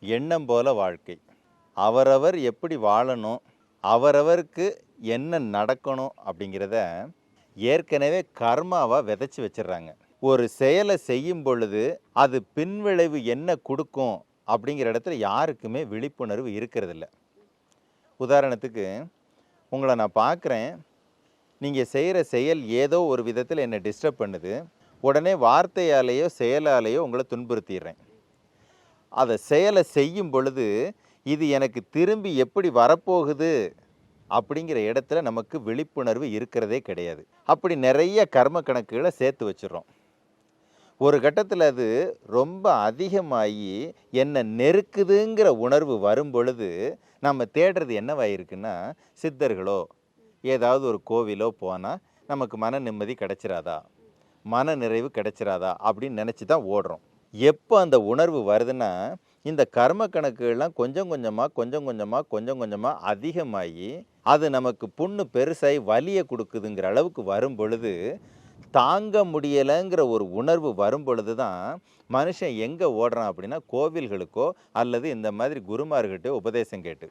எண்ணம் போல வாழ்க்கை. அவரவர் எப்படி வாழணும் அவரவருக்கு என்ன நடக்கணும் அப்படிங்கிறத ஏற்கனவே கர்மாவாக விதைச்சி வச்சிடுறாங்க. ஒரு செயலை செய்யும் பொழுது அது பின்விளைவு என்ன கொடுக்கும் அப்படிங்கிற இடத்துல யாருக்குமே விழிப்புணர்வு இருக்கிறதில்ல. உதாரணத்துக்கு உங்களை நான் பார்க்குறேன். நீங்கள் செய்கிற செயல் ஏதோ ஒரு விதத்தில் என்னை டிஸ்டர்ப் பண்ணுது. உடனே வார்த்தையாலேயோ செயலாலேயோ உங்களை துன்புறுத்திடுறேன். அதை செயலை செய்யும் பொழுது இது எனக்கு திரும்பி எப்படி வரப்போகுது அப்படிங்கிற இடத்துல நமக்கு விழிப்புணர்வு இருக்கிறதே கிடையாது. அப்படி நிறைய கர்ம கணக்குகளை சேர்த்து வச்சிடுறோம். ஒரு கட்டத்தில் அது ரொம்ப அதிகமாகி என்னை நெருக்குதுங்கிற உணர்வு வரும் பொழுது நம்ம தேடுறது என்னவாயிருக்குன்னா சித்தர்களோ ஏதாவது ஒரு கோவிலோ போனால் நமக்கு மன நிம்மதி கிடைச்சிராதா? மன நிறைவு கிடைச்சிராதா? அப்படின்னு நினச்சி தான் ஓடுறோம். எப்போ அந்த உணர்வு வருதுன்னா இந்த கர்ம கணக்குகள்லாம் கொஞ்சம் கொஞ்சமாக கொஞ்சம் கொஞ்சமாக கொஞ்சம் கொஞ்சமாக அதிகமாகி அது நமக்கு புண்ணு பெருசாகி வலியை கொடுக்குதுங்கிற அளவுக்கு வரும் பொழுது தாங்க முடியலைங்கிற ஒரு உணர்வு வரும் பொழுது தான் மனுஷன் எங்கே ஓடுறான் அப்படின்னா கோவில்களுக்கோ அல்லது இந்த மாதிரி குருமார்கிட்ட உபதேசம் கேட்டு.